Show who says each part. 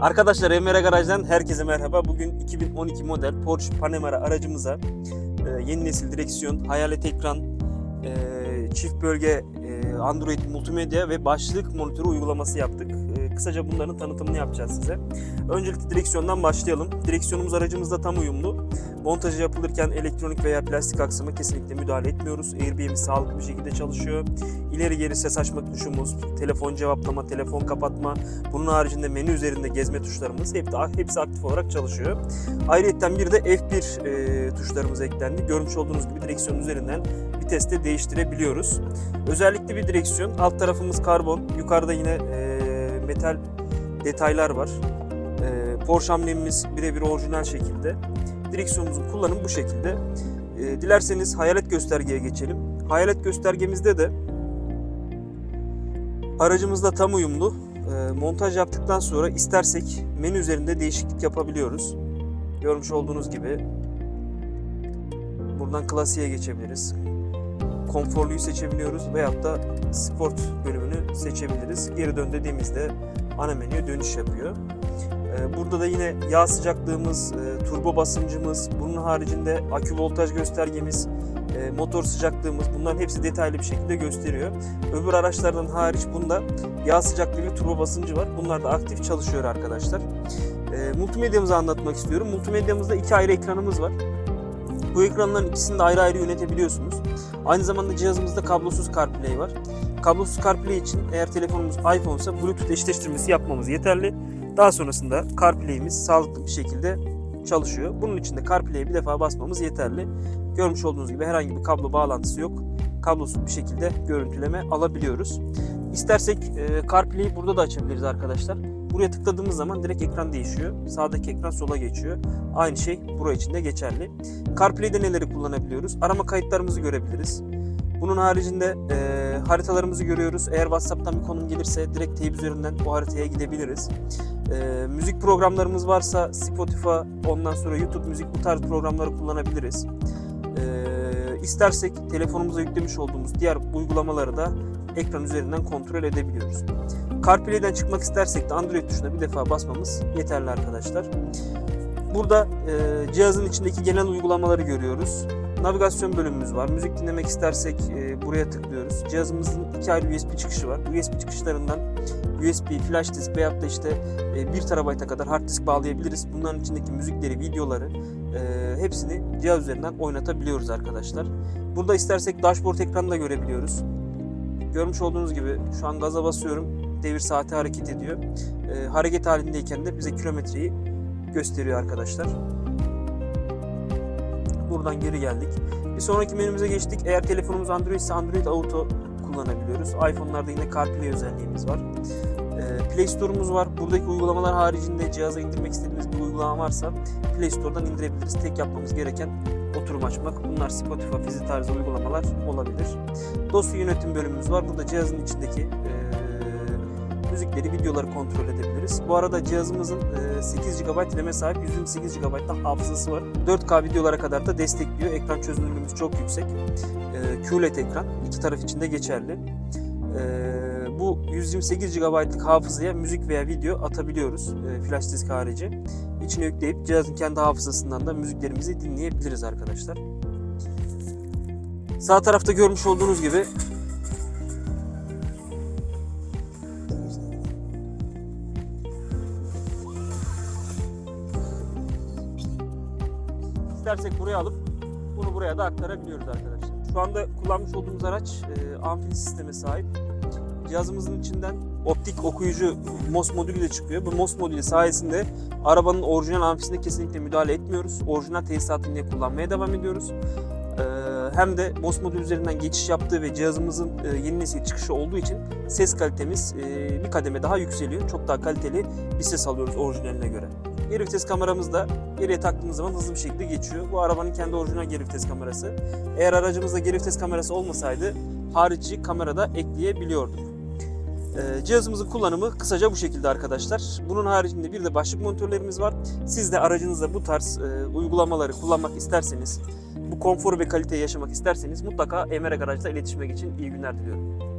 Speaker 1: Arkadaşlar Emre Garaj'dan herkese merhaba. Bugün 2012 model Porsche Panamera aracımıza e, yeni nesil direksiyon, hayalet ekran, e, çift bölge e, Android multimedya ve başlık monitörü uygulaması yaptık. E, kısaca bunların tanıtımını yapacağız size. Öncelikle direksiyondan başlayalım. Direksiyonumuz aracımızda tam uyumlu. Montajı yapılırken elektronik veya plastik aksama kesinlikle müdahale etmiyoruz. Airbag'imiz sağlıklı bir şekilde çalışıyor. İleri geri ses açma tuşumuz, telefon cevaplama, telefon kapatma, bunun haricinde menü üzerinde gezme tuşlarımız hep hepsi aktif olarak çalışıyor. Ayrıca bir de F1 e, tuşlarımız eklendi. Görmüş olduğunuz gibi direksiyon üzerinden viteste değiştirebiliyoruz. Özellikle bir direksiyon. Alt tarafımız karbon. Yukarıda yine e, metal detaylar var. E, Porsche amblemimiz birebir orijinal şekilde. Direksiyonumuzun kullanımı bu şekilde. E, dilerseniz hayalet göstergeye geçelim. Hayalet göstergemizde de aracımızla tam uyumlu. E, montaj yaptıktan sonra istersek menü üzerinde değişiklik yapabiliyoruz. Görmüş olduğunuz gibi buradan klasiğe geçebiliriz. Konforluyu seçebiliyoruz veyahut da sport bölümünü seçebiliriz. Geri dön dediğimizde ana menüye dönüş yapıyor. Ee, Burada da yine yağ sıcaklığımız, e, turbo basıncımız, bunun haricinde akü voltaj göstergemiz, motor sıcaklığımız bunların hepsi detaylı bir şekilde gösteriyor. Öbür araçlardan hariç bunda yağ sıcaklığı ve turbo basıncı var. Bunlar da aktif çalışıyor arkadaşlar. E, multimedyamızı anlatmak istiyorum. Multimedyamızda iki ayrı ekranımız var. Bu ekranların ikisini de ayrı ayrı yönetebiliyorsunuz. Aynı zamanda cihazımızda kablosuz CarPlay var. Kablosuz CarPlay için eğer telefonumuz iPhone ise Bluetooth eşleştirmesi yapmamız yeterli. Daha sonrasında CarPlay'imiz sağlıklı bir şekilde çalışıyor. Bunun için de CarPlay'e bir defa basmamız yeterli. Görmüş olduğunuz gibi herhangi bir kablo bağlantısı yok. Kablosuz bir şekilde görüntüleme alabiliyoruz. İstersek e, CarPlay'i burada da açabiliriz arkadaşlar. Buraya tıkladığımız zaman direkt ekran değişiyor. Sağdaki ekran sola geçiyor. Aynı şey buraya için de geçerli. CarPlay'de neleri kullanabiliyoruz? Arama kayıtlarımızı görebiliriz. Bunun haricinde e, haritalarımızı görüyoruz. Eğer WhatsApp'tan bir konum gelirse direkt teyip üzerinden o haritaya gidebiliriz. E, müzik programlarımız varsa Spotify, ondan sonra YouTube müzik bu tarz programları kullanabiliriz. E, istersek telefonumuza yüklemiş olduğumuz diğer uygulamaları da ekran üzerinden kontrol edebiliyoruz. CarPlay'den çıkmak istersek de Android tuşuna bir defa basmamız yeterli arkadaşlar. Burada e, cihazın içindeki genel uygulamaları görüyoruz. Navigasyon bölümümüz var. Müzik dinlemek istersek e, buraya tıklıyoruz. Cihazımızın iki ayrı USB çıkışı var. USB çıkışlarından USB, flash disk veyahut da işte e, 1 TB'a kadar hard disk bağlayabiliriz. Bunların içindeki müzikleri, videoları e, hepsini cihaz üzerinden oynatabiliyoruz arkadaşlar. Burada istersek dashboard ekranı da görebiliyoruz. Görmüş olduğunuz gibi şu an gaza basıyorum. Devir saati hareket ediyor. E, hareket halindeyken de bize kilometreyi gösteriyor arkadaşlar. Buradan geri geldik. Bir sonraki menümüze geçtik. Eğer telefonumuz Android ise Android Auto kullanabiliyoruz. iPhone'larda yine CarPlay özelliğimiz var. Ee, Play Store'umuz var. Buradaki uygulamalar haricinde cihaza indirmek istediğimiz bir uygulama varsa Play Store'dan indirebiliriz. Tek yapmamız gereken oturum açmak. Bunlar Spotify, Fizi tarzı uygulamalar olabilir. Dosya yönetim bölümümüz var. Burada cihazın içindeki e, müzikleri, videoları kontrol edebiliriz. Bu arada cihazımızın e, 8 GB RAM'e sahip 128 GB'da hafızası var. 4K videolara kadar da destekliyor. Ekran çözünürlüğümüz çok yüksek. E, QLED ekran. iki taraf için de geçerli. E, bu 128 GB'lık hafızaya müzik veya video atabiliyoruz. E, flash disk harici. İçine yükleyip cihazın kendi hafızasından da müziklerimizi dinleyebiliriz arkadaşlar. Sağ tarafta görmüş olduğunuz gibi istersek buraya alıp bunu buraya da aktarabiliyoruz arkadaşlar. Şu anda kullanmış olduğumuz araç e, amfili sisteme sahip. Cihazımızın içinden optik okuyucu MOS modülü de çıkıyor. Bu MOS modülü sayesinde arabanın orijinal amfisine kesinlikle müdahale etmiyoruz. Orijinal tesisatını yine kullanmaya devam ediyoruz. E, hem de MOS modülü üzerinden geçiş yaptığı ve cihazımızın e, yeni nesil çıkışı olduğu için ses kalitemiz e, bir kademe daha yükseliyor. Çok daha kaliteli bir ses alıyoruz orijinaline göre. Geri vites kameramız da geriye taktığımız zaman hızlı bir şekilde geçiyor. Bu arabanın kendi orijinal geri vites kamerası. Eğer aracımızda geri vites kamerası olmasaydı harici kamerada ekleyebiliyorduk. Ee, cihazımızın kullanımı kısaca bu şekilde arkadaşlar. Bunun haricinde bir de başlık monitörlerimiz var. Siz de aracınızda bu tarz e, uygulamaları kullanmak isterseniz, bu konforu ve kaliteyi yaşamak isterseniz mutlaka Emre Garaj'da iletişime geçin. İyi günler diliyorum.